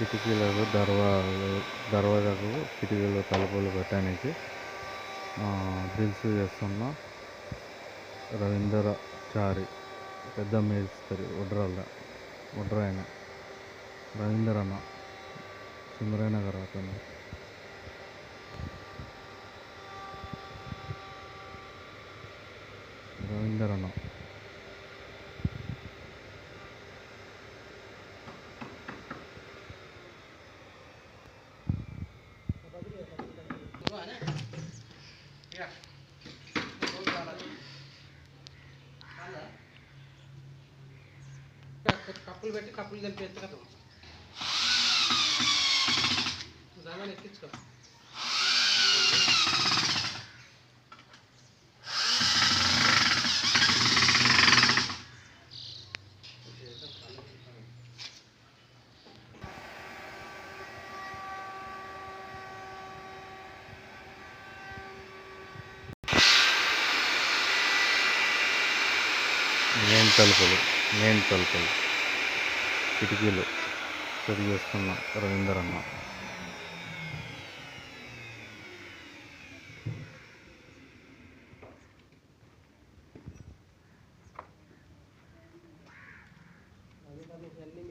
కిటికీలకు దర్వాలు దర్వాజకు కిటికీలు తలుపులు పెట్టడానికి దిల్సు చేస్తున్న రవీందర్ చారి పెద్ద మేస్త్రి ఒడ్రాల ఒడ్రాయన రవీందర్ అన్న గారు అతను రవీందర్ అన్న కప్పులు పెట్టి కప్పులు కలిపి ఎత్తు కదా. దాని ఎక్కించుకో. మెయిన్ తలుపులు మెయిన్ తలుపులు. కిటికీలు సరి చేస్తున్న రవీందర్ అన్న. అధికారులు అన్నీ